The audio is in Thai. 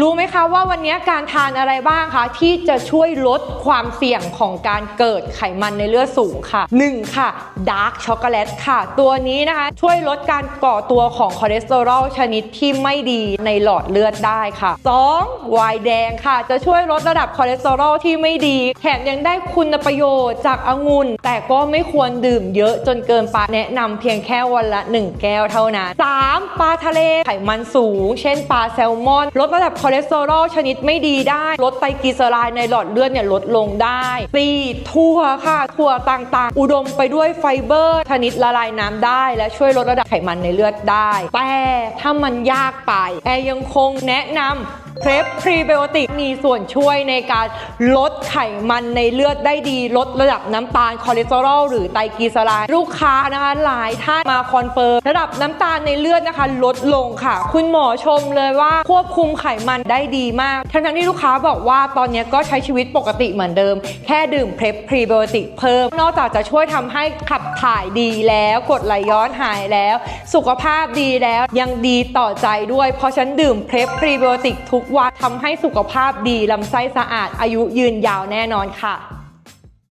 รู้ไหมคะว่าวันนี้การทานอะไรบ้างคะที่จะช่วยลดความเสี่ยงของการเกิดไขมันในเลือดสูงค่ะ 1. ค่ะดาร์กช็อกโกแลตค่ะ ตัวนี้นะคะช่วยลดการก่อตัวของคอเลสเตอรอลชนิดที่ไม่ดีในหลอดเลือดได้ค่ะ 2. ไวน์แดงค่ะ จะช่วยลดระดับคอเลสเตอรอลที่ไม่ดี แถมยังได้คุณประโยชน์จากองุ่น แต่ก็ไม่ควรดื่มเยอะจนเกินไปแนะนำเพียงแค่วันละ 1 แก้วเท่านั้น 3. ปลาทะเลไขมันสูง เช่นปลาแซลมอน ลดระดับอเลสเตอรอลชนิดไม่ดีได้ ลดไตรกลีเซอไรด์ในหลอดเลือดเนี่ยลดลงได้ 4. ถั่วค่ะถั่วต่างๆ อุดมไปด้วยไฟเบอร์ชนิดละลายน้ำได้ และช่วยลดระดับไขมันในเลือดได้ แต่ถ้ามันยากไป แอร์ยังคงแนะนำ เพรสพรีไบโอติกมีส่วนช่วยในการลดไขมันในเลือดได้ดี ลดระดับน้ำตาลคอเลสเตอรอลหรือไตรกลีเซอไรด์ลูกค้านะคะหลายท่านมาคอนเฟิร์มระดับน้ำตาลในเลือดนะคะ ลดลงค่ะ คุณหมอชมเลยว่าควบคุมไขมันได้ดีมากทั้งที่ลูกค้าบอกว่าตอนนี้ก็ใช้ชีวิตปกติเหมือนเดิม แค่ดื่มเพรสพรีไบโอติกเพิ่ม นอกจากจะช่วยทำให้ขับถ่ายดีแล้วกดไหลย้อนหายแล้ว สุขภาพดีแล้วยังดีต่อใจด้วย เพราะฉันดื่มเพรสพรีไบโอติกทุกวันทำให้สุขภาพดีลำไส้สะอาดอายุยืนยาวแน่นอนค่ะ